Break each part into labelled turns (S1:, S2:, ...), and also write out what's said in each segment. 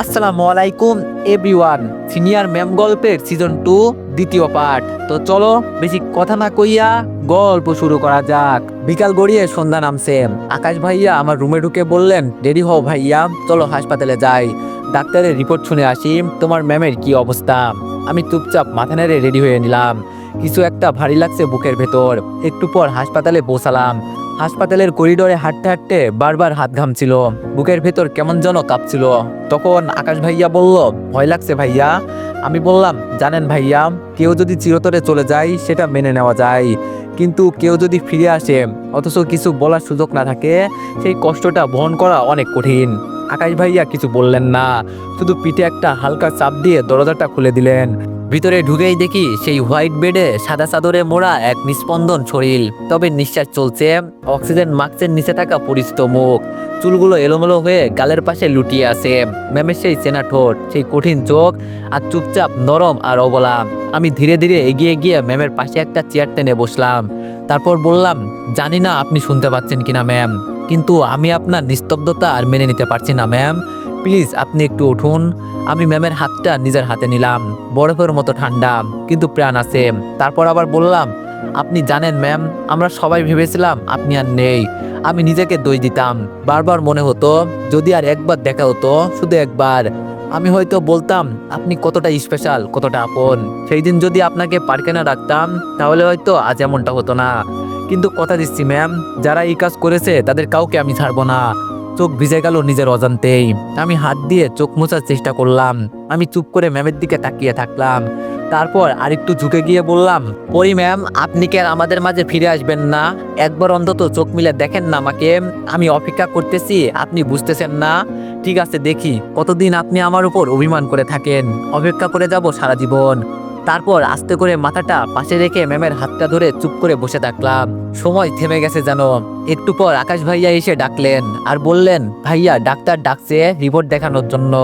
S1: আসসালামু আলাইকুম, everyone. Senior ma'am গল্পের সিজন টু, দ্বিতীয় পার্ট। তো চলো, বেশি কথা না কইয়া গল্প শুরু করা যাক। বিকাল গড়িয়ে সন্ধ্যা নামছে। আকাশ ভাইয়া আমার রুমে ঢুকে বললেন রেডি হও ভাইয়া, চলো হাসপাতালে যাই। ডাক্তারের রিপোর্ট শুনে আসি, তোমার ম্যামের কি অবস্থা? আমি চুপচাপ মাথা নেড়ে রেডি হয়ে নিলাম। কিছু একটা ভারী লাগছে বুকের ভেতর। একটু পর হাসপাতালে পৌঁছালাম। হাসপাতালের করিডোরে হাঁটতে হাঁটতে বারবার হাত ঘামছিল। বুকের ভেতর কেমন যেন কাঁপছিল। তখন আকাশ ভাইয়া বলল, ভয় লাগছে ভাইয়া? আমি বললাম, জানেন ভাইয়া, কেউ যদি চিরতরে চলে যায়, সেটা মেনে নেওয়া যায়। কিন্তু কেউ যদি ফিরে আসে, অথচ কিছু বলার সুযোগ না থাকে, সেই কষ্টটা বহন করা অনেক কঠিন। আকাশ ভাইয়া কিছু বললেন না, শুধু পিঠে একটা হালকা চাপ দিয়ে দরজাটা খুলে দিলেন। ভিতরে ঢুকেই দেখি সেই হোয়াইট বেডে সাদা চাদরে মোড়া এক নিস্পন্দন শরীর। তবে নিঃশ্বাস চলছে, অক্সিজেন মাস্কের নিচে থাকা পরিচিত মুখ। চুলগুলো এলোমেলো হয়ে গালের পাশে লুটিয়ে আছে। ম্যামের সেই চেনা ঠোঁট, সেই কঠিন চোখ, আর চুপচাপ নরম আর অবলা। আমি ধীরে ধীরে এগিয়ে গিয়ে ম্যামের পাশে একটা চেয়ার টেনে বসলাম। তারপর বললাম, জানি না আপনি শুনতে পাচ্ছেন কিনা, ম্যাম। কিন্তু আমি আপনার নিস্তব্ধতা আর মেনে নিতে পারছি না, ম্যাম। প্লিজ আপনি একটু উঠুন। আমি ম্যামের হাতটা নিজের হাতে নিলাম। বরফের মতো ঠান্ডা, কিন্তু প্রাণ আছে। তারপর আবার বললাম, আপনি জানেন ম্যাম, আমরা সবাই ভেবেছিলাম আপনি আর নেই। আমি নিজেকে দই দিতাম। বারবার মনে হতো, যদি আর একবার দেখা হতো, শুধু একবার। আমি হয়তো বলতাম, আপনি কতটা স্পেশাল কতটা আপন। সেই দিন যদি আপনাকে পার্কে না রাখতাম, তাহলে হয়তো আজ এমনটা হতো না। কিন্তু কথা দিচ্ছি ম্যাম, যারা এই কাজ করেছে, তাদের কাউকে আমি ছাড়বো না। চোখ ভিজে গেল নিজের অজান্তেই। আমি হাত দিয়ে চোখ মোছার চেষ্টা করলাম। আমি চুপ করে ম্যামের দিকে তাকিয়ে থাকলাম। তারপর আরেকটু ঝুঁকে গিয়ে বললাম, পরি ম্যাম, আপনি কি আমাদের মাঝে ফিরে আসবেন না? একবার অন্তত চোখ মিলে দেখেন না আমাকে। আমি অপেক্ষা করতেছি, আপনি বুঝতেছেন না। ঠিক আছে, দেখি। কতদিন আপনি আমার উপর অভিমান করে থাকেন? অপেক্ষা করে যাব সারা জীবন। তারপর আস্তে করে মাথাটা পাশে রেখে ম্যামের হাতটা ধরে চুপ করে বসে থাকলাম। সময় থেমে গেছে যেন। একটু পর আকাশ ভাইয়া এসে ডাকলেন আর বললেন, ভাইয়া, ডাক্তার ডাকছে রিপোর্ট দেখানোর জন্য।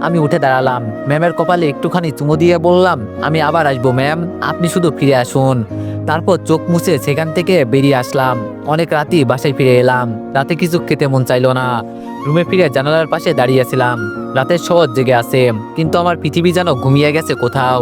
S1: আমি উঠে দাঁড়ালাম। ম্যামের কপালে একটুখানি চুমু দিয়ে বললাম, আমি আবার আসব, ম্যাম। আপনি শুধু ফিরে আসুন। তারপর চোখ মুছে সেখান থেকে বেরিয়ে আসলাম। অনেক রাতই বাসায় ফিরে এলাম। রাতে কিছু খেতে মন চাইলো না। রুমে ফিরে জানালার পাশে দাঁড়িয়েছিলাম রাতের শহর জেগে আছে, কিন্তু আমার পৃথিবী যেন ঘুমিয়ে গেছে কোথাও।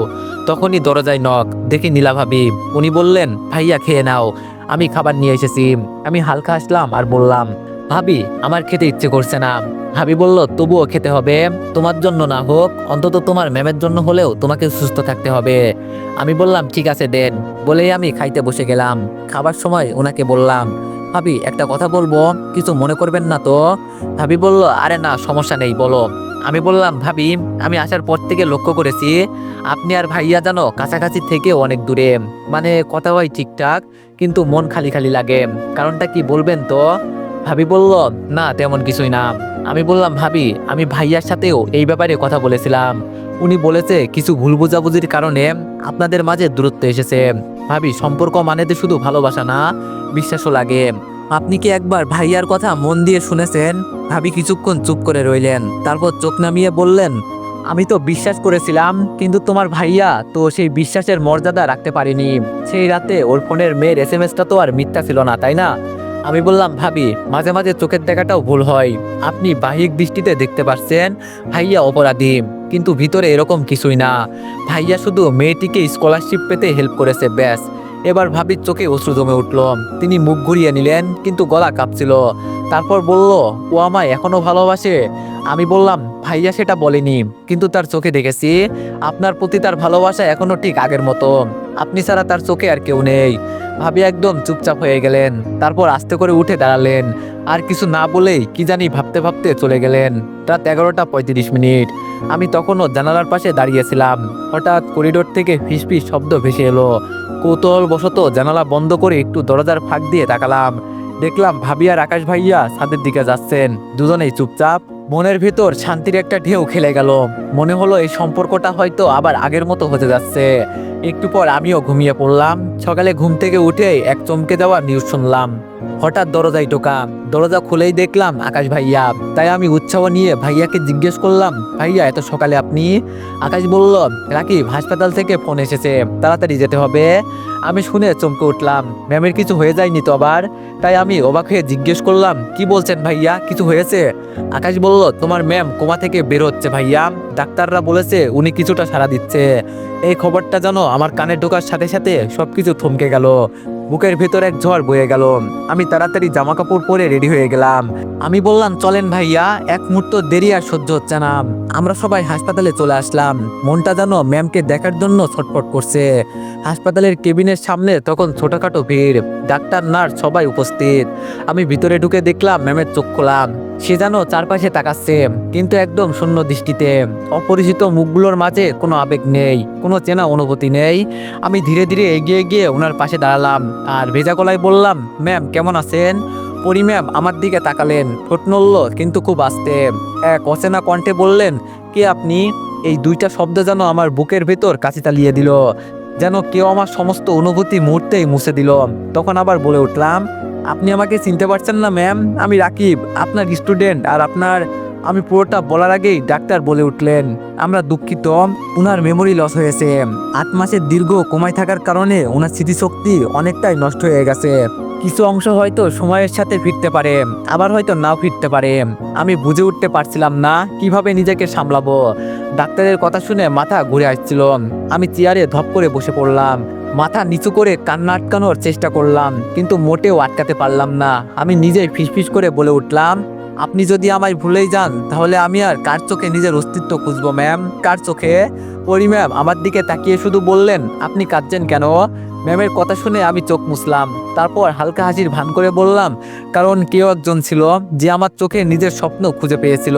S1: তখনই দরজায় নখ দেখি নীলা ভাবি, উনি বললেন, ভাইয়া, খেয়ে নাও। আমি খাবার নিয়ে এসেছি। আমি হালকা আসলাম আর বললাম, ভাবি, আমার খেতে ইচ্ছে করছে না। ভাবি বলল, তবুও খেতে হবে। তোমার জন্য না হোক, অন্তত তোমার ম্যামের জন্য হলেও তোমাকে সুস্থ থাকতে হবে। আমি বললাম, ঠিক আছে, দেন। বলেই আমি খাইতে বসে গেলাম। খাবার সময় ওনাকে বললাম, ভাবি, একটা কথা বলব, কিছু মনে করবেন না তো? ভাবি বলল, আরে না, সমস্যা নেই, বলো। আমি বললাম, ভাবি, আমি আসার পর থেকে লক্ষ্য করেছি, আপনি আর ভাইয়া জানো কাছাকাছি থেকে অনেক দূরে মানে কথা হয় ঠিকঠাক, কিন্তু মন খালি খালি লাগে। কারণটা কি বলবেন তো? ভাবি বলল, না, তেমন কিছুই না। আমি বললাম, ভাবি, আমি ভাইয়ার সাথেও এই ব্যাপারে কথা বলেছিলাম। উনি বলেছে, কিছু ভুল বোঝাবুঝির কারণে আপনাদের মাঝে দূরত্ব এসেছে। ভাবি, সম্পর্ক মানেতে শুধু ভালোবাসা না, বিশ্বাসও লাগে। আপনি কি একবার ভাইয়ার কথা মন দিয়ে শুনেছেন? ভাবি কিছুক্ষণ চুপ করে রইলেন, তারপর চোখ নামিয়ে বললেন, আমি তো বিশ্বাস করেছিলাম, কিন্তু তোমার ভাইয়া তো সেই বিশ্বাসের মর্যাদা রাখতে পারিনি। সেই রাতে ওর ফোনের মেয়ের এস এম তো আর মিথ্যা ছিল না, তাই না? আমি বললাম, ভাবি, মাঝে মাঝে চোখের দেখাটাও ভুল হয়। আপনি বাহিক দৃষ্টিতে দেখতে পাচ্ছেন ভাইয়া অপরাধী, কিন্তু ভিতরে এরকম কিছুই না। ভাইয়া শুধু মেয়েটিকে স্কলারশিপ পেতে হেল্প করেছে, ব্যাস। এবার ভাবির চোখে অশ্রু জমে উঠল। তিনি মুখ ঘুরিয়ে নিলেন, কিন্তু গলা কাঁপছিল। তারপর বলল, ও আমায় এখনও ভালোবাসে? আমি বললাম, ভাইয়া সেটা বলেনি, কিন্তু তার চোখে দেখেছি। আপনার প্রতি তার ভালোবাসা এখনও ঠিক আগের মতো। আপনি ছাড়া তার চোখে আর কেউ নেই। ভাবি একদম চুপচাপ হয়ে গেলেন, তারপর আস্তে করে উঠে দাঁড়ালেন। আর কিছু না বলেই কি জানি ভাবতে ভাবতে চলে গেলেন। রাত এগারোটা পঁয়ত্রিশ মিনিট। আমি তখনও জানালার পাশে দাঁড়িয়েছিলাম। হঠাৎ করিডোর থেকে ফিসফিস শব্দ ভেসে এলো। কৌতূহল বসত জানালা বন্ধ করে একটু দরজার ফাঁক দিয়ে তাকালাম। দেখলাম ভাবি আর আকাশ ভাইয়া ছাদের দিকে যাচ্ছেন। দুজনেই চুপচাপ। মনের ভেতর শান্তির একটা ঢেউ খেলে গেল। মনে হলো এই সম্পর্কটা হয়তো আবার আগের মতো হতে যাচ্ছে। একটু পর আমিও ঘুমিয়ে পড়লাম। সকালে ঘুম থেকে উঠে এক চমকে যাওয়া নিউজ শুনলাম। হঠাৎ দরজায় টোকা। দরজা খুলেই দেখলাম আকাশ ভাইয়া। তাই আমি উৎসাহ নিয়ে ভাইয়াকে জিজ্ঞেস করলাম, ভাইয়া, এত সকালে আপনি? আকাশ বলল, রাকিব, হাসপাতাল থেকে ফোন এসেছে। তাড়াতাড়ি যেতে হবে। আমি শুনে চমকে উঠলাম। ম্যামের কিছু হয়ে যায়নি তো আবার? তাই আমি অবাক হয়ে জিজ্ঞেস করলাম, কি বলছেন ভাইয়া? কিছু হয়েছে? আকাশ বলল, তোমার ম্যাম কোমা থেকে বের হচ্ছে ভাইয়া? ডাক্তাররা বলেছে উনি কিছুটা সারা দিচ্ছে। এই খবরটা জানো আমার কানে ঢোকার সাথে সাথে সবকিছু থমকে গেল। বুকের ভেতর এক ঝড় বয়ে গেল। আমি তাড়াতাড়ি জামা কাপড় পরে রেডি হয়ে গেলাম। আমি বললাম, চলেন ভাইয়া, এক মুহূর্ত দেরি আর সহ্য হচ্ছে না। আমরা সবাই হাসপাতালে চলে আসলাম। মনটা যেন ম্যামকে দেখার জন্য ছটফট করছে। হাসপাতালের কেবিনের সামনে তখন ছোটখাটো ভিড়। ডাক্তার, নার্স সবাই উপস্থিত। আমি ভিতরে ঢুকে দেখলাম, ম্যামের চোখ খোলাম সে যেন চারপাশে তাকাচ্ছে, কিন্তু একদম শূন্য দৃষ্টিতে। অপরিচিত মুখগুলোর মাঝে কোনো আবেগ নেই, কোনো চেনা অনুভূতি নেই। আমি ধীরে ধীরে এগিয়ে গিয়ে ওনার পাশে দাঁড়ালাম আর ভেজা গলায় বললাম, ম্যাম, কেমন আছেন? পরি ম্যাম, আমার দিকে তাকালেন, ঠোঁট কিন্তু খুব আস্তে। এক অচেনা কণ্ঠে বললেন, কে আপনি? এই দুইটা শব্দ যেন আমার বুকের ভেতর কাছে চালিয়ে দিল, যেন কেউ আমার সমস্ত অনুভূতি মুহূর্তেই মুছে দিল। তখন আবার বলে উঠলাম আপনি আমাকে চিনতে পারছেন না ম্যাম আমি রাকিব, আপনার স্টুডেন্ট আর আপনার, আমি পুরোটা বলার আগেই ডাক্তার বলে উঠলেন। আমরা দুঃখিত, উনার মেমোরি লস হয়েছে। আট মাসের দীর্ঘ কমায় থাকার কারণে ওনার স্মৃতিশক্তি অনেকটাই নষ্ট হয়ে গেছে। কিছু অংশ হয়তো সময়ের সাথে ফিরতে পারে, আবার হয়তো নাও ফিরতে পারে। আমি বুঝে উঠতে পারছিলাম না, কীভাবে নিজেকে সামলাবো। ডাক্তারের কথা শুনে মাথা ঘুরে আসছিল। আমি চেয়ারে ধপ করে বসে পড়লাম। মাথা নিচু করে কান্না আটকানোর চেষ্টা করলাম, কিন্তু মোটেও আটকাতে পারলাম না। আমি নিজেই ফিসফিস করে বলে উঠলাম, আপনি যদি আমায় ভুলেই যান, তাহলে আমি আর কার চোখে নিজের অস্তিত্ব খুঁজবো, ম্যাম? কার চোখে? পরি, ম্যাম, আমার দিকে তাকিয়ে শুধু বললেন, আপনি কাঁদছেন কেন? ম্যামের কথা শুনে আমি চোখ মুছলাম। তারপর হালকা হাসির ভান করে বললাম, কারণ কেউ একজন ছিল যে আমার চোখে নিজের স্বপ্ন খুঁজে পেয়েছিল,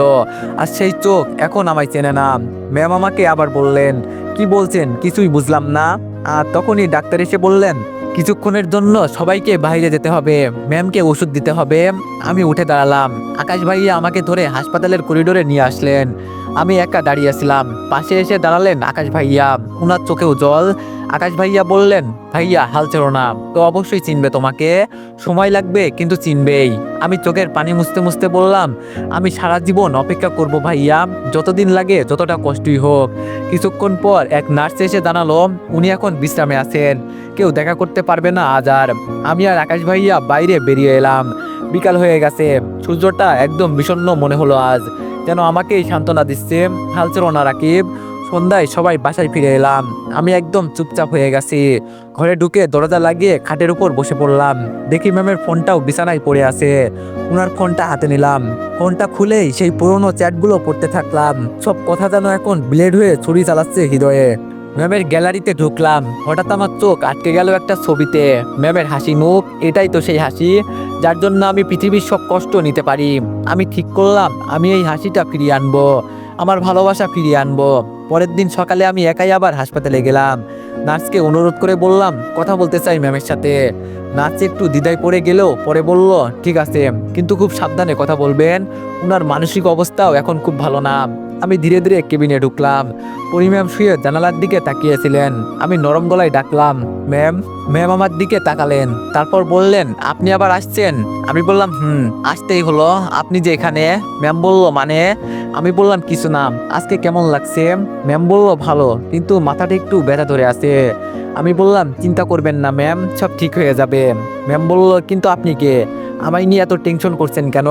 S1: আর সেই চোখ এখন আমায় চেনে না। ম্যাম আমাকে আবার বললেন কি বলছেন? কিছুই বুঝলাম না। আর তখনই ডাক্তার এসে বললেন, কিছুক্ষণের জন্য সবাইকে বাইরে যেতে হবে। ম্যামকে ওষুধ দিতে হবে। আমি উঠে দাঁড়ালাম। আকাশ ভাইয়া আমাকে ধরে হাসপাতালের করিডোরে নিয়ে আসলেন। আমি একা দাঁড়িয়েছিলাম পাশে এসে দাঁড়ালেন আকাশ ভাইয়া। ওনার চোখেও জল। আকাশ ভাইয়া বললেন, ভাইয়া, হাল ছেড়ো না। তো অবশ্যই চিনবে তোমাকে। সময় লাগবে, কিন্তু চিনবেই। আমি চোখের পানি মুছতে মুছতে বললাম, আমি সারা জীবন অপেক্ষা করব ভাইয়া। যতদিন লাগে, যতটা কষ্টই হোক। কিছুক্ষণ পর এক নার্স এসে জানালো উনি এখন বিশ্রামে আছেন। কেউ দেখা করতে পারবে না আজ আর। আমি আর আকাশ ভাইয়া বাইরে বেরিয়ে এলাম। বিকাল হয়ে গেছে। সূর্যটা একদম বিষণ্ণ মনে হলো আজ। যেন আমাকেই সান্ত্বনা দিচ্ছে। হাল ছেড়ো না, রাকিব। সন্ধ্যায় সবাই বাসায় ফিরে এলাম। আমি একদম চুপচাপ হয়ে গেছি। ঘরে ঢুকে দরজা লাগিয়ে খাটের উপর বসে পড়লাম। দেখি ম্যামের ফোনটাও বিছানায় পড়ে আছে। ওনার ফোনটা হাতে নিলাম। ফোনটা খুলেই সেই পুরনো চ্যাটগুলো পড়তে থাকলাম। সব কথা যেন এখন ব্লেড হয়ে ছুরি চালাচ্ছে হৃদয়ে। ম্যামের গ্যালারিতে ঢুকলাম। হঠাৎ আমার চোখ আটকে গেল একটা ছবিতে। ম্যামের হাসি মুখ, এটাই তো সেই হাসি, যার জন্য আমি পৃথিবীর সব কষ্ট নিতে পারি। আমি ঠিক করলাম, আমি এই হাসিটা ফিরিয়ে আনব। আমার ভালোবাসা ফিরিয়ে আনব। পরের দিন সকালে আমি একাই আবার হাসপাতালে গেলাম। নার্সকে অনুরোধ করে বললাম, কথা বলতে চাই ম্যামের সাথে। নার্স একটু দ্বিধায় পড়ে গেলেও পরে বলল, ঠিক আছে, কিন্তু খুব সাবধানে কথা বলবেন। ওনার মানসিক অবস্থাও এখন খুব ভালো না। আমি ধীরে ধীরে কেবিনে ঢুকলাম। পরি ম্যাম শুয়ে জানালার দিকে তাকিয়েছিলেন আমি নরম গলায় ডাকলাম, ম্যাম ম্যাম আমার দিকে তাকালেন। তারপর বললেন, আপনি আবার আসছেন? আমি বললাম, হুম, আসতেই হলো। আপনি যে এখানে? ম্যাম বলল মানে? আমি বললাম, কিছু না। আজকে কেমন লাগছে? ম্যাম বলল, ভালো, কিন্তু মাথাটা একটু ব্যথা ধরে আছে। আমি বললাম, চিন্তা করবেন না ম্যাম, সব ঠিক হয়ে যাবে। ম্যাম বলল, কিন্তু আপনি কে? আমায় নিয়ে এত টেনশন করছেন কেন?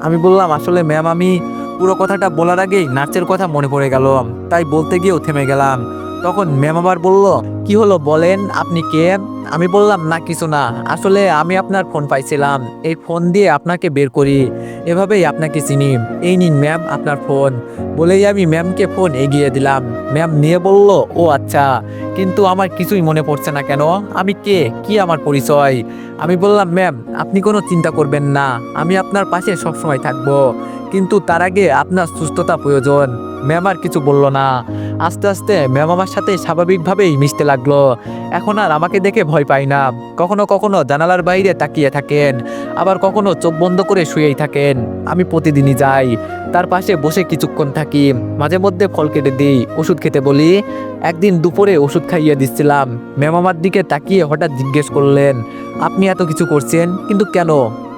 S1: আমি বললাম, আসলে ম্যাম, আমি পুরো কথাটা বলার আগেই নার্সের কথা মনে পড়ে গেল। তাই বলতে গিয়েও থেমে গেলাম। তখন ম্যাম আবার বলল, কি হলো বলেন, আপনি কে? আমি বললাম, না, কিছু না। আসলে আমি আপনার ফোন পাইছিলাম। এই ফোন দিয়ে আপনাকে বের করি। এভাবেই আপনাকে চিনি। এই নিন ম্যাম আপনার ফোন। বলেই আমি ম্যামকে ফোন এগিয়ে দিলাম। ম্যাম নিয়ে বলল, ও আচ্ছা কিন্তু আমার কিছুই মনে পড়ছে না কেন? আমি কে? কি আমার পরিচয়? আমি বললাম, ম্যাম, আপনি কোনো চিন্তা করবেন না। আমি আপনার পাশে সবসময় থাকব। কিন্তু তার আগে আপনার সুস্থতা প্রয়োজন। ম্যাম আর কিছু বলল না। আস্তে আস্তে ম্যাম আমার সাথে স্বাভাবিকভাবেই মিশতে লাগল। এখন আর আমাকে দেখে ভয় পায় না। কখনো কখনো জানালার বাইরে তাকিয়ে থাকেন। আবার কখনো চোখ বন্ধ করে শুয়েই থাকেন। আমি প্রতিদিনই যাই। তার পাশে বসে কিছুক্ষণ থাকি। মাঝে মধ্যে ফল কেটে দিই, ওষুধ খেতে বলি। একদিন দুপুরে ওষুধ খাইয়ে দিচ্ছিলাম। ম্যাম আমার দিকে তাকিয়ে হঠাৎ জিজ্ঞেস করলেন, আপনি এত কিছু করছেন? কিন্তু কেন?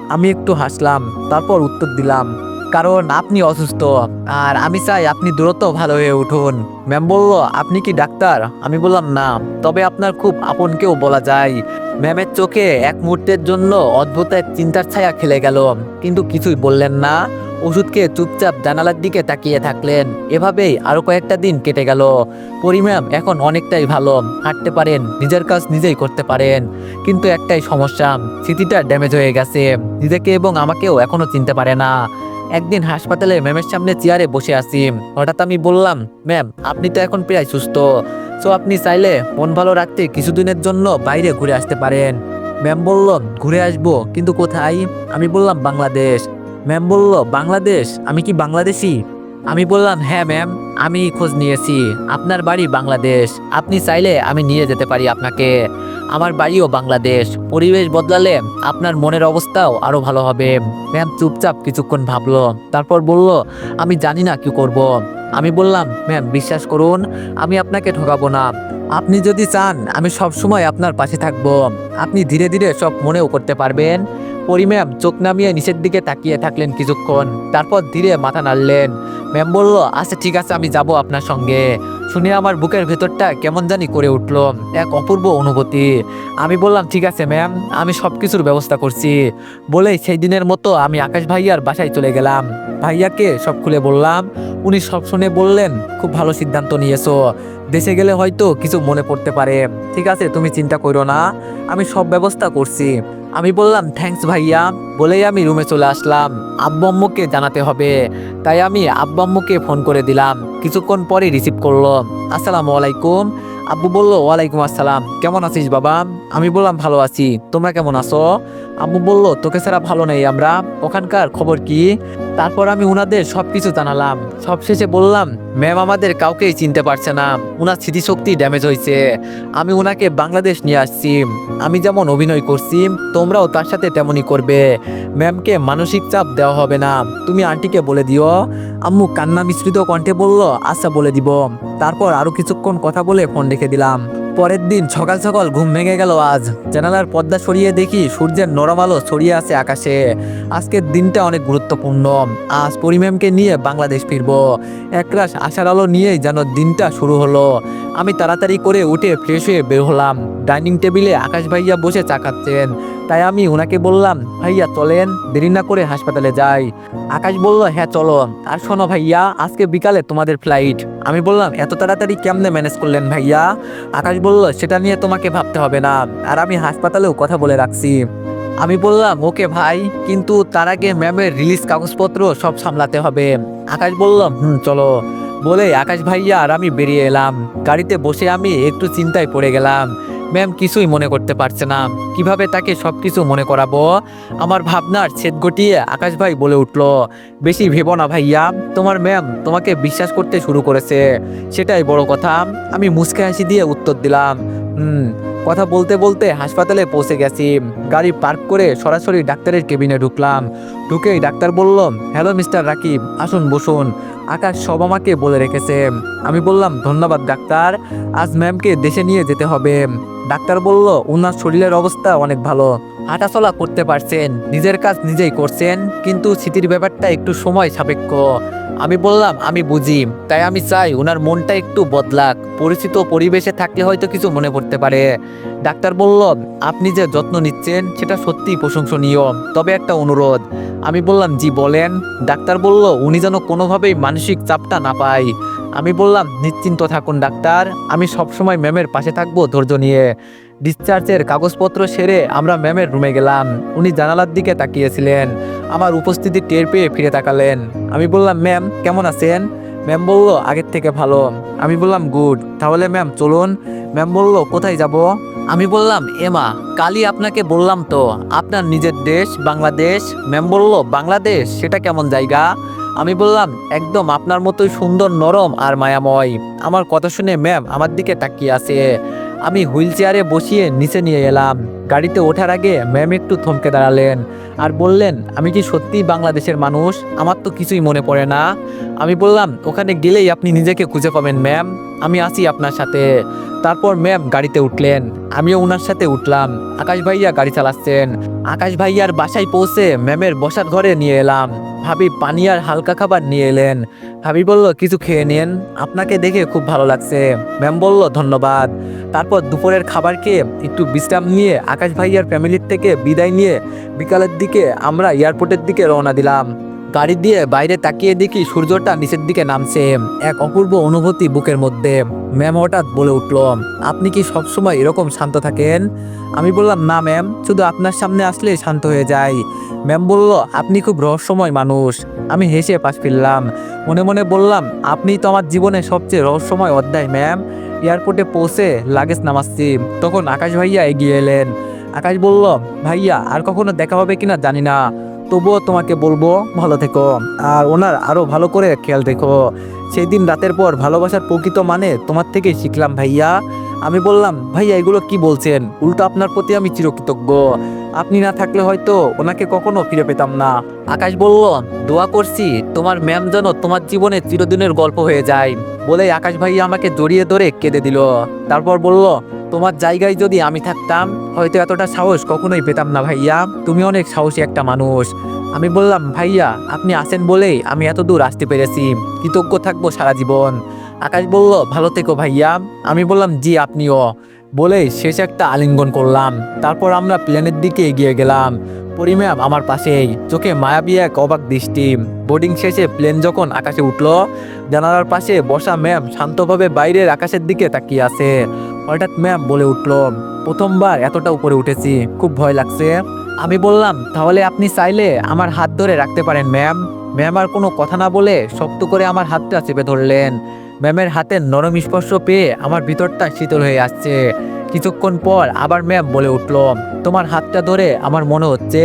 S1: আমি একটু হাসলাম, তারপর উত্তর দিলাম কারণ আপনি অসুস্থ। আর আমি চাই আপনি দ্রুত ভালো হয়ে উঠুন। ম্যাম বলল, আপনি কি ডাক্তার? আমি বললাম, না। তবে আপনার খুব আপন কেউ বলা যায়। ম্যামের চোখে এক মুহূর্তের জন্য অদ্ভুত এক চিন্তার ছায়া খেলে গেল। কিন্তু কিছুই বললেন না। ওষুধ খেয়ে চুপচাপ জানালার দিকে তাকিয়ে থাকলেন। এভাবেই আরও কয়েকটা দিন কেটে গেল। পরিমাম এখন অনেকটাই ভালো। হাঁটতে পারেন, নিজের কাজ নিজেই করতে পারেন। কিন্তু একটাই সমস্যা স্মৃতিটা ড্যামেজ হয়ে গেছে। নিজেকে এবং আমাকেও এখনও চিনতে পারে না। একদিন হাসপাতালে ম্যামের সামনে চেয়ারে বসে আছি। হঠাৎ আমি বললাম, ম্যাম, আপনি তো এখন প্রায় সুস্থ। সো আপনি চাইলে মন ভালো রাখতে কিছুদিনের জন্য বাইরে ঘুরে আসতে পারেন। ম্যাম বলল, ঘুরে আসব, কিন্তু কোথায়? আমি বললাম, বাংলাদেশ। ম্যাম বলল, বাংলাদেশ? আমি কি বাংলাদেশি? আমি বললাম হ্যাঁ ম্যাম, আমি খোঁজ নিয়েছি। আপনার বাড়ি বাংলাদেশ। আপনি চাইলে আমি নিয়ে যেতে পারি আপনাকে। আমার বাড়িও বাংলাদেশ। পরিবেশ বদলালে আপনার মনের অবস্থাও আরও ভালো হবে। ম্যাম চুপচাপ কিছুক্ষণ ভাবলো, তারপর বলল, আমি জানি না কি করব। আমি বললাম, ম্যাম, বিশ্বাস করুন, আমি আপনাকে ঠকাবো না। আপনি যদি চান, আমি সব সময় আপনার পাশে থাকব। আপনি ধীরে ধীরে সব মনেও করতে পারবেন। পরি ম্যাম চোখ নামিয়ে নিচের দিকে তাকিয়ে থাকলেন কিছুক্ষণ। তারপর ধীরে মাথা নাড়লেন। ম্যাম বলল আচ্ছা ঠিক আছে, আমি যাব আপনার সঙ্গে। শুনে আমার বুকের ভেতরটা কেমন জানি করে উঠল। এক অপূর্ব অনুভূতি। আমি বললাম, ঠিক আছে ম্যাম আমি সব কিছুর ব্যবস্থা করছি। বলেই সেই দিনের মতো আমি আকাশ ভাইয়ার বাসায় চলে গেলাম। ভাইয়াকে সব খুলে বললাম, উনি সব শুনে বললেন, খুব ভালো সিদ্ধান্ত নিয়েছো। দেশে গেলে হয়তো কিছু মনে পড়তে পারে। ঠিক আছে, তুমি চিন্তা করো না। আমি সব ব্যবস্থা করছি। আমি বললাম থ্যাঙ্কস ভাইয়া। বলেই আমি রুমে চলে আসলাম। আব্বু আম্মুকে জানাতে হবে। তাই আমি আব্বু আম্মুকে ফোন করে দিলাম। কিছুক্ষণ পরে রিসিভ করল। আসসালামু আলাইকুম। আব্বু বলল, ওয়ালাইকুম আসসালাম। কেমন আছিস বাবা? আমি বললাম, ভালো আছি। তোমরা কেমন আছো? আব্বু বলল, তোকে ছাড়া ভালো নেই আমরা। ওখানকার খবর কি? তারপর আমি উনাদের সব কিছু জানালাম। সবশেষে বললাম, ম্যাম আমাদের কাউকেই চিনতে পারছে না। উনার স্মৃতিশক্তি ড্যামেজ হয়েছে। আমি উনাকে বাংলাদেশ নিয়ে আসছি। আমি যেমন অভিনয় করছি, তোমরাও তার সাথে তেমনই করবে। ম্যামকে মানসিক চাপ দেওয়া হবে না। তুমি আন্টিকে বলে দিও। আম্মু কান্না মিশ্রিত কণ্ঠে বলল আচ্ছা বলে দিব। তারপর আরও কিছুক্ষণ কথা বলে ফোন রেখে দিলাম। পরের দিন সকাল সকাল ঘুম ভেঙে গেল আজ। জানালার পর্দা সরিয়ে দেখি সূর্যের নরম আলো ছড়িয়ে আছে আকাশে। আজকের দিনটা অনেক গুরুত্বপূর্ণ। আজ পরিম্যামকে নিয়ে বাংলাদেশ ফিরব। একরাশ আশার আলো নিয়েই যেন দিনটা শুরু হলো। আমি তাড়াতাড়ি করে উঠে ফ্রেশ হয়ে বের হলাম। ডাইনিং টেবিলে আকাশ ভাইয়া বসে চা খাচ্ছেন। তাই আমি ওনাকে বললাম, ভাইয়া, চলেন, দেরি না করে হাসপাতালে যাই। আকাশ বলল হ্যাঁ চলো। আর শোনো ভাইয়া, আজকে বিকালে তোমাদের ফ্লাইট। আমি বললাম, এত তাড়াতাড়ি কেমনে ম্যানেজ করলেন ভাইয়া? আকাশ বলল, সেটা নিয়ে তোমাকে ভাবতে হবে না। আর আমি হাসপাতালেও কথা বলে রাখছি। আমি বললাম, ওকে ভাই, কিন্তু তার আগে ম্যামের রিলিজ কাগজপত্র সব সামলাতে হবে। আকাশ বললাম হুম, চলো। বলে আকাশ ভাইয়া আর আমি বেরিয়ে এলাম। গাড়িতে বসে আমি একটু চিন্তায় পড়ে গেলাম। ম্যাম কিছুই মনে করতে পারছে না। কীভাবে তাকে সব কিছু মনে করাবো? আমার ভাবনার ছেদ গটিয়ে আকাশ ভাই বলে উঠল, বেশি ভেবো না ভাইয়া, তোমার ম্যাম তোমাকে বিশ্বাস করতে শুরু করেছে। সেটাই বড় কথা। আমি মুসকে হাসি দিয়ে উত্তর দিলাম, হুম কথা বলতে বলতে হাসপাতালে পৌঁছে গেছি। গাড়ি পার্ক করে সরাসরি ডাক্তারের কেবিনে ঢুকলাম। ঢুকেই ডাক্তার বলল, হ্যালো, মিস্টার রাকিব, আসুন, বসুন। আকাশ সব আমাকে বলে রেখেছে। আমি বললাম, ধন্যবাদ, ডাক্তার। আজ ম্যামকে দেশে নিয়ে যেতে হবে। ডাক্তার বলল ওনার শরীরের অবস্থা অনেক ভালো। হাঁটাচলা করতে পারছেন, নিজের কাজ নিজেই করছেন, কিন্তু স্মৃতির ব্যাপারটা একটু সময় সাপেক্ষ। আমি বললাম, আমি বুঝি, তাই আমি চাই ওনার মনটা একটু বদলাক। পরিচিত পরিবেশে থাকলে হয়তো কিছু মনে পড়তে পারে। ডাক্তার বলল, আপনি যে যত্ন নিচ্ছেন, সেটা সত্যিই প্রশংসনীয়। তবে একটা অনুরোধ, আমি বললাম, জি, বলেন। ডাক্তার বলল, উনি যেন কোনোভাবেই মানসিক চাপটা না পায়। আমি বললাম, নিশ্চিন্ত থাকুন, ডাক্তার। আমি সবসময় ম্যামের পাশে থাকব ধৈর্য নিয়ে। ডিসচার্জের কাগজপত্র সেরে আমরা ম্যামের রুমে গেলাম। উনি জানালার দিকে তাকিয়েছিলেন। আমার উপস্থিতি টের পেয়ে ফিরে তাকালেন। আমি বললাম, ম্যাম, কেমন আছেন? ম্যাম বলল, আগের থেকে ভালো। আমি বললাম, গুড। তাহলে ম্যাম, চলুন। ম্যাম বলল, কোথায় যাব? আমি বললাম, এমা, কালই আপনাকে বললাম তো, আপনার নিজের দেশ, বাংলাদেশ? ম্যাম বলল, বাংলাদেশ? সেটা কেমন জায়গা? আমি বললাম, একদম আপনার মতোই সুন্দর, নরম আর মায়াময়। আমার কথা শুনে ম্যাম আমার দিকে তাকিয়ে আছে। আমি হুইল চেয়ারে বসিয়ে নিচে নিয়ে এলাম। গাড়িতে ওঠার আগে ম্যাম একটু থমকে দাঁড়ালেন আর বললেন, আমি কি সত্যিই বাংলাদেশের মানুষ? আমার তো কিছুই মনে পড়ে না। আমি বললাম, ওখানে গেলেই আপনি নিজেকে খুঁজে পাবেন, ম্যাম। আমি আছি আপনার সাথে। তারপর ম্যাম গাড়িতে উঠলেন। আমিও ওনার সাথে উঠলাম। আকাশ ভাইয়া গাড়ি চালাচ্ছেন। আকাশ ভাইয়ার বাসায় পৌঁছে ম্যামের বসার ঘরে নিয়ে এলাম। ভাবি পানি আর হালকা খাবার নিয়ে এলেন। ভাবি বলল, কিছু খেয়ে নিন। আপনাকে দেখে খুব ভালো লাগছে। ম্যাম বলল, ধন্যবাদ। তারপর দুপুরের খাবার খেয়ে একটু বিশ্রাম নিয়ে আকাশ ভাইয়ার ফ্যামিলির থেকে বিদায় নিয়ে বিকালের দিকে আমরা এয়ারপোর্টের দিকে রওনা দিলাম। গাড়ি দিয়ে বাইরে তাকিয়ে দেখি সূর্যটা নিচের দিকে নামছে। এক অপূর্ব অনুভূতি বুকের মধ্যে। ম্যাম হঠাৎ বলে উঠল, আপনি কি সবসময় এরকম শান্ত থাকেন? আমি বললাম, না ম্যাম, শুধু আপনার সামনে আসলে শান্ত হয়ে যাই। ম্যাম বলল, আপনি খুব রহস্যময় মানুষ। আমি হেসে পাশ ফিরলাম। মনে মনে বললাম আপনি তো আমার জীবনে সবচেয়ে রহস্যময় অধ্যায়, ম্যাম। এয়ারপোর্টে পৌঁছে লাগেজ নামাচ্ছি। তখন আকাশ ভাইয়া এগিয়ে এলেন। আকাশ বলল, ভাইয়া, আর কখনো দেখা হবে কিনা জানি না। তবুও তোমাকে বলব, ভালো থেকো। আর ওনার আরও ভালো করে খেয়াল রেখো। সেই দিন রাতের পর ভালোবাসার প্রকৃত মানে তোমার থেকে শিখলাম ভাইয়া। আমি বললাম, ভাইয়া, এগুলো কি বলছেন? উল্টো আপনার প্রতি আমি চিরকৃতজ্ঞ। আপনি না থাকলে হয়তো ওনাকে কখনো ফিরে পেতাম না। আকাশ বলল, দোয়া করছি, তোমার ম্যাম যেন তোমার জীবনে চিরদিনের গল্প হয়ে যায়। বলে আকাশ ভাইয়া আমাকে জড়িয়ে ধরে কেঁদে দিল। তারপর বলল তোমার জায়গায় যদি আমি থাকতাম, হয়তো এতটা সাহস কখনোই পেতাম না ভাইয়া। তুমি অনেক সাহসী একটা মানুষ। আমি বললাম, ভাইয়া, আপনি আসেন বলেই আমি এত দূর আসতে পেরেছি। কৃতজ্ঞ থাকব সারা জীবন। আকাশ বলল, ভালো থেকো ভাইয়া। আমি বললাম, জি, আপনিও। বলে শেষ একটা আলিঙ্গন করলাম। তারপর আমরা প্লেনের দিকে এগিয়ে গেলাম। পরিম্যাম, আমার পাশেই। চোখে মায়াবী এক অবাক দৃষ্টি। বোর্ডিং শেষে প্লেন যখন আকাশে উঠল, জানালার পাশে বসা ম্যাম শান্তভাবে বাইরের আকাশের দিকে তাকিয়ে আছে। হঠাৎ ম্যাম বলে উঠল, প্রথমবার এতটা উপরে উঠেছি, খুব ভয় লাগছে। আমি বললাম, তাহলে আপনি চাইলে আমার হাত ধরে রাখতে পারেন, ম্যাম। ম্যাম আর কোনো কথা না বলে শক্ত করে আমার হাতটা চেপে ধরলেন। ম্যামের হাতের নরম স্পর্শ পেয়ে আমার ভিতরটা শীতল হয়ে আসছে। কিছুক্ষণ পর আবার ম্যাম বলে উঠল, তোমার হাতটা ধরে আমার মনে হচ্ছে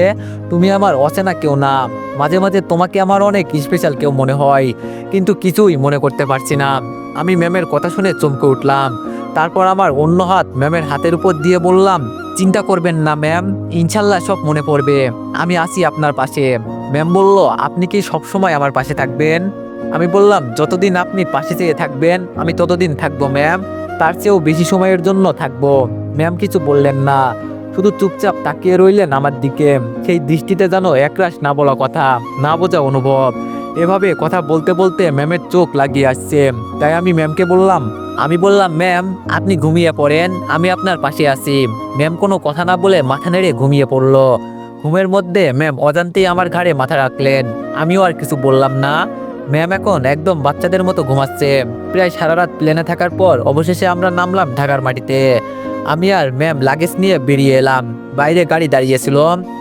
S1: তুমি আমার অচেনা কেউ না। মাঝে মাঝে তোমাকে আমার অনেক স্পেশাল কেউ মনে হয়, কিন্তু কিছুই মনে করতে পারছি না। আমি ম্যামের কথা শুনে চমকে উঠলাম। তারপর আমার অন্য হাত ম্যামের হাতের উপর দিয়ে বললাম, চিন্তা করবেন না ম্যাম, ইনশাল্লাহ সব মনে পড়বে। আমি আছি আপনার পাশে। ম্যাম বলল, আপনি কি সবসময় আমার পাশে থাকবেন? আমি বললাম, যতদিন আপনি পাশে চেয়ে থাকবেন, আমি ততদিন থাকব ম্যাম। তার চেয়েও বেশি সময়ের জন্য থাকব। ম্যাম কিছু বললেন না। শুধু চুপচাপ তাকিয়ে রইলেন আমার দিকে। সেই দৃষ্টিতে যেন একরাশ না বলা কথা, না বোঝা অনুভব। এভাবে কথা বলতে বলতে ম্যামের চোখ লাগিয়ে আসছে। তাই আমি ম্যামকে বললাম, আমি বললাম, ম্যাম, আপনি ঘুমিয়ে পড়েন, আমি আপনার পাশে আছি। ম্যাম কোনো কথা না বলে মাথা নেড়ে ঘুমিয়ে পড়ল। ঘুমের মধ্যে ম্যাম অজান্তেই আমার ঘাড়ে মাথা রাখলেন। আমিও আর কিছু বললাম না। ম্যাম এখন একদম বাচ্চাদের মতো ঘুমাচ্ছে। প্রায় সারা রাত প্লেনে থাকার পর অবশেষে আমরা নামলাম ঢাকার মাটিতে। আমি আর ম্যাম লাগেজ নিয়ে বেরিয়ে এলাম। বাইরে গাড়ি দাঁড়িয়েছিল।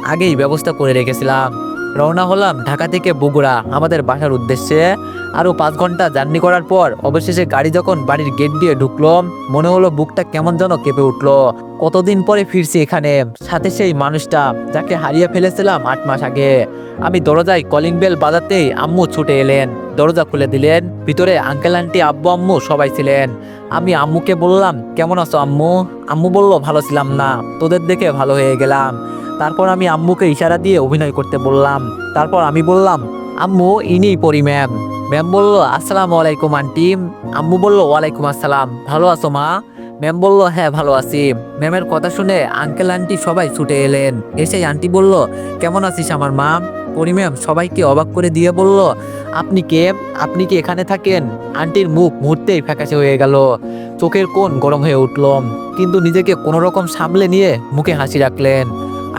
S1: আগেই ব্যবস্থা করে রেখেছিলাম। রওনা হলাম ঢাকা থেকে বগুড়া, আমাদের বাসার উদ্দেশ্যে। আরও পাঁচ ঘণ্টা জার্নি করার পর অবশেষে গাড়ি যখন বাড়ির গেট দিয়ে ঢুকলো, মনে হলো বুকটা কেমন যেন কেঁপে উঠল। কতদিন পরে ফিরছি এখানে? সাথে সেই মানুষটা যাকে হারিয়ে ফেলেছিলাম আট মাস আগে। আমি দরজায় কলিং বেল বাজাতেই আম্মু ছুটে এলেন। দরজা খুলে দিলেন, ভিতরে আঙ্কেল আন্টি আব্বু, আম্মু সবাই ছিলেন। আমি আম্মুকে বললাম, কেমন আছো আম্মু? আম্মু বলল, ভালো ছিলাম না, তোদের দেখে ভালো হয়ে গেলাম। তারপর আমি আম্মুকে ইশারা দিয়ে অভিনয় করতে বললাম। তারপর আমি বললাম, আম্মু ইনি পরি ম্যাম ম্যাম বলল, আসসালামু আলাইকুম, আন্টি। আম্মু বলল, ওয়ালাইকুম আসসালাম। ভালো আছো, মা? ম্যাম বলল হ্যাঁ ভালো আছি। ম্যামের কথা শুনে আঙ্কেল আন্টি সবাই ছুটে এলেন। এসে আন্টি বলল, কেমন আছিস আমার মা? পরি ম্যাম সবাইকে অবাক করে দিয়ে বলল, আপনি কে? আপনি কি এখানে থাকেন? আন্টির মুখ মুহূর্তেই ফ্যাকাশে হয়ে গেল। চোখের কোণ গরম হয়ে উঠল। কিন্তু নিজেকে কোনো রকম সামলে নিয়ে মুখে হাসি রাখলেন।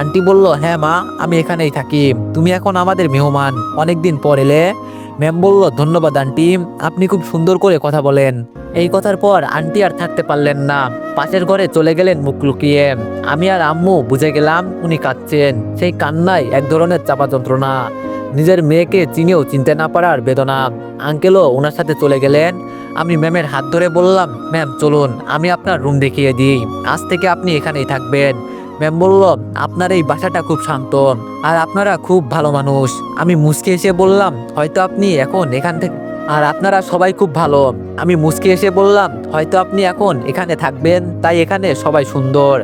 S1: আন্টি বলল হ্যাঁ মা, আমি এখানেই থাকি। তুমি এখন আমাদের মেহমান। অনেকদিন পর এলে। ম্যাম বলল, ধন্যবাদ, আন্টি। আপনি খুব সুন্দর করে কথা বলেন। এই কথার পর আন্টি আর থাকতে পারলেন না। পাশের ঘরে চলে গেলেন মুখ লুকিয়ে। আমি আর আম্মু বুঝে গেলাম উনি কাঁদছেন। সেই কান্নায় এক ধরনের চাপা যন্ত্রণা। নিজের মেয়েকে চিনেও চিনতে না পারার বেদনা। আঙ্কেলও ওনার সাথে চলে গেলেন। আমি ম্যামের হাত ধরে বললাম, ম্যাম, চলুন, আমি আপনার রুম দেখিয়ে দিই। আজ থেকে আপনি এখানেই থাকবেন। ম্যাম বলল, আপনার এই বাসাটা খুব শান্ত। আর আপনারা খুব ভালো মানুষ। আমি মুসকে এসে বললাম, হয়তো আপনি এখন এখান থেকে আর আপনারা সবাই খুব ভালো। আমি মুসকে এসে বললাম, হয়তো আপনি এখন এখানে থাকবেন, তাই এখানে সবাই সুন্দর।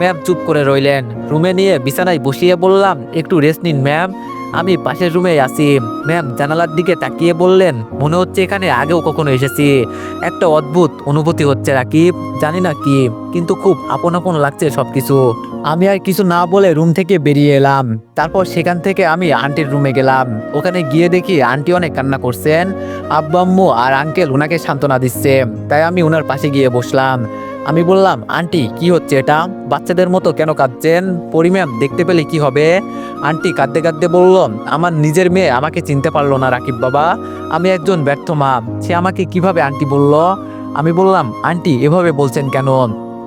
S1: ম্যাম চুপ করে রইলেন। রুমে নিয়ে বিছানায় বসিয়ে বললাম, একটু রেস্ট নিন, ম্যাম। আমি পাশের রুমে আছি। ম্যাম জানালার দিকে তাকিয়ে বললেন, মনে হচ্ছে এখানে আগেও কখনো এসেছি। একটা অদ্ভুত অনুভূতি হচ্ছে রাকিব, জানি না কি, কিন্তু খুব আপন আপন লাগছে সবকিছু। আমি আর কিছু না বলে রুম থেকে বেরিয়ে এলাম। তারপর সেখান থেকে আমি আন্টির রুমে গেলাম। ওখানে গিয়ে দেখি আন্টি অনেক কান্না করছেন। আব্বা, আম্মু আর আঙ্কেল ওনাকে সান্ত্বনা দিচ্ছে। তাই আমি ওনার পাশে গিয়ে বসলাম। আমি বললাম, আন্টি, কি হচ্ছে এটা? বাচ্চাদের মতো কেন কাঁদছেন? পরিম্যাম দেখতে পেলে কি হবে? আন্টি কাঁদতে কাঁদতে বলল, আমার নিজের মেয়ে আমাকে চিনতে পারল না রাকিব বাবা। আমি একজন ব্যর্থ মা। সে আমাকে কীভাবে আন্টি বলল? আমি বললাম, আন্টি, এভাবে বলছেন কেন?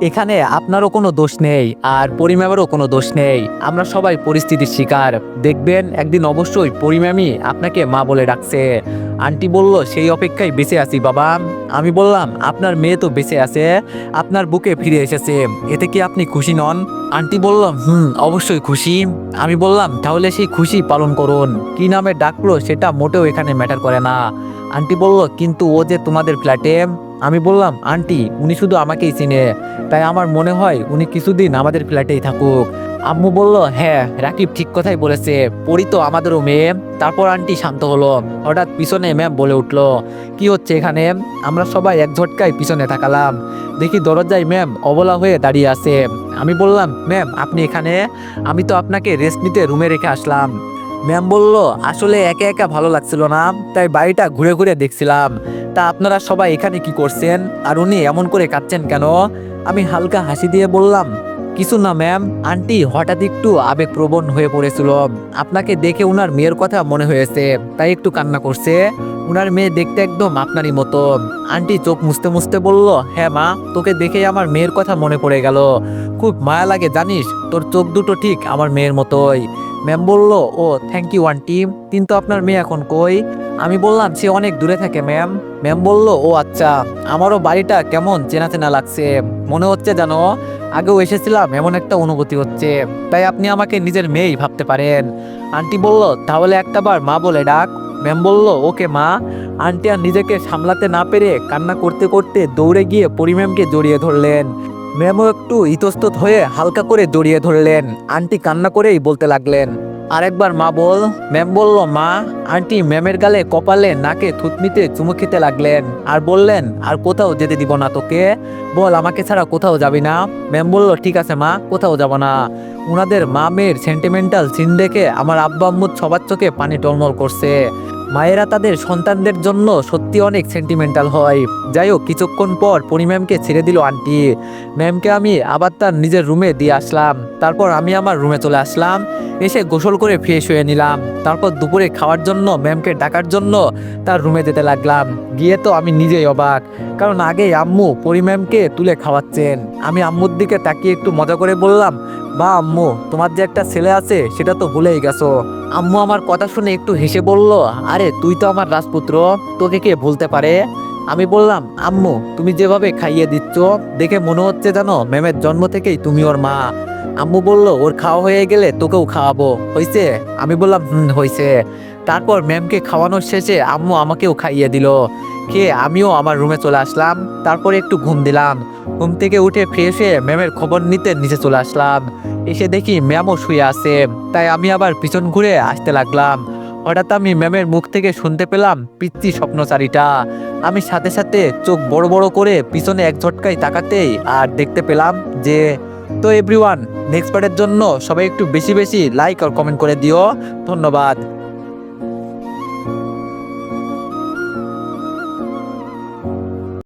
S1: এখানে আপনারও কোনো দোষ নেই আর পরিম্যামেরও কোনো দোষ নেই। আমরা সবাই পরিস্থিতির শিকার। দেখবেন একদিন অবশ্যই পরিম্যামই আপনাকে মা বলে ডাকছে। আন্টি বলল, সেই অপেক্ষায় বেঁচে আছি বাবা। আমি বললাম, আপনার মেয়ে তো বেঁচে আছে, আপনার বুকে ফিরে এসেছে। এতে কি আপনি খুশি নন? আন্টি বলল, হুম, অবশ্যই খুশি। আমি বললাম, তাহলে সেই খুশি পালন করুন। কি নামে ডাকলো সেটা মোটেও এখানে ম্যাটার করে না। আন্টি বলল, কিন্তু ও যে তোমাদের ফ্ল্যাটে আমি বললাম, আন্টি, উনি শুধু আমাকেই চিনে। তাই আমার মনে হয় উনি কিছুদিন আমাদের ফ্ল্যাটেই থাকুক। আম্মু বলল হ্যাঁ রাকিব ঠিক কথাই বলেছে। পড়ি তো আমাদেরও মেয়ে। তারপর আন্টি শান্ত হলো। হঠাৎ পিছনে ম্যাম বলে উঠল, কি হচ্ছে এখানে? আমরা সবাই এক ঝটকায় পিছনে তাকালাম। দেখি দরজায় ম্যাম অবলা হয়ে দাঁড়িয়ে আছে। আমি বললাম, ম্যাম, আপনি এখানে? আমি তো আপনাকে রেস্ট নিতে রুমে রেখে আসলাম। ম্যাম বলল, আসলে একা একা ভালো লাগছিল না, তাই বাড়িটা ঘুরে ঘুরে দেখছিলাম। তা আপনারা সবাই এখানে কি করছেন? আর উনি এমন করে কাঁদছেন কেন? আমি হালকা হাসি দিয়ে বললাম, কিছু না, ম্যাম। আন্টি হঠাৎ একটু আবেগপ্রবণ হয়ে পড়েছিল। আপনাকে দেখে উনার মেয়ের কথা মনে হয়েছে, তাই একটু কান্না করছে। উনার মেয়ে দেখতে একদম আপনারই মতো। আন্টি চোখ মুছতে মুছতে বলল হ্যাঁ মা, তোকে দেখেই আমার মেয়ের কথা মনে পড়ে গেল। খুব মায়া লাগে, জানিস? তোর চোখ দুটো ঠিক আমার মেয়ের মতোই। ম্যাম বলল, ও, থ্যাংক ইউ, আন্টি। কিন্তু আপনার মেয়ে এখন কই? আমি বললাম, সে অনেক দূরে থাকে, ম্যাম। ম্যাম বলল, ও আচ্ছা আমারও বাড়িটা কেমন চেনা চেনা লাগছে। মনে হচ্ছে জানো আগেও এসেছিলাম, এমন একটা অনুভূতি হচ্ছে। তাই আপনি আমাকে নিজের মেয়েই ভাবতে পারেন। আন্টি বলল, তাহলে একটাবার মা বলে ডাক। ম্যাম বলল, ওকে মা। আন্টি আর নিজেকে সামলাতে না পেরে কান্না করতে করতে দৌড়ে গিয়ে পরিম্যামকে জড়িয়ে ধরলেন। ম্যামও একটু ইতস্তত হয়ে হালকা করে জড়িয়ে ধরলেন। আন্টি কান্না করেই বলতে লাগলেন। আরেকবার মা বল। ম্যাম বলল, মা, আন্টি ম্যামের গালে কপালে, নাকে থুতমিতে চুমু খেতে লাগলেন। আর বললেন, আর কোথাও যেতে দিব না তোকে। বল, আমাকে ছাড়া কোথাও যাবি না? ম্যাম বলল, ঠিক আছে মা, কোথাও যাব না। উনাদের মা মেয়ের সেন্টিমেন্টাল সিন দেখে আমার আব্বা আম্মুর সবার চোখে পানি টলমল করছে। মায়েরা তাদের সন্তানদের জন্য সত্যি অনেক সেন্টিমেন্টাল হয়। যাই হোক কিছুক্ষণ পর পরিম্যামকে ছেড়ে দিল আন্টি। ম্যামকে আমি আবার তার নিজের রুমে দিয়ে আসলাম। তারপর আমি আমার রুমে চলে আসলাম। এসে গোসল করে ফ্রেশ হয়ে নিলাম। তারপর দুপুরে খাওয়ার জন্য ম্যামকে ডাকার জন্য তার রুমে যেতে লাগলাম। গিয়ে তো আমি নিজেই অবাক। কারণ আগেই আম্মু পরি ম্যামকে তুলে খাওয়াচ্ছেন। আমি আম্মুর দিকে তাকিয়ে একটু মজা করে বললাম বা আম্মু, তোমার যে একটা ছেলে আছে, সেটা তো ভুলেই গেছো। আম্মু আমার কথা শুনে একটু হেসে বলল, আরে, তুই তো আমার রাজপুত্র, তোকে কে ভুলতে পারে? আমি বললাম, আম্মু, তুমি যেভাবে খাইয়ে দিচ্ছ, দেখে মনে হচ্ছে জানো ম্যামের জন্ম থেকেই তুমি ওর মা। আম্মু বলল, ওর খাওয়া হয়ে গেলে তোকেও খাওয়াবো। হয়েছে আমি বললাম, হুম হয়েছে তারপর ম্যামকে খাওয়ানোর শেষে আম্মু আমাকেও খাইয়ে দিল। খেয়ে আমিও আমার রুমে চলে আসলাম। তারপরে একটু ঘুম দিলাম। ঘুম থেকে উঠে ফ্রেশ হয়ে ম্যামের খবর নিতে নিচে চলে আসলাম। এসে দেখি ম্যামও শুয়ে আছে। তাই আমি আবার পিছন ঘুরে আসতে লাগলাম। হঠাৎ আমি ম্যামের মুখ থেকে শুনতে পেলাম পিচ্ছি স্বপ্নচারীটা। আমি সাথে সাথে চোখ বড় বড় করে পিছনে এক ঝটকায় তাকাতেই আর দেখতে পেলাম যে, তো এভরিওয়ান নেক্সট পার্টের জন্য সবাই একটু বেশি বেশি লাইক আর কমেন্ট করে দিও। ধন্যবাদ।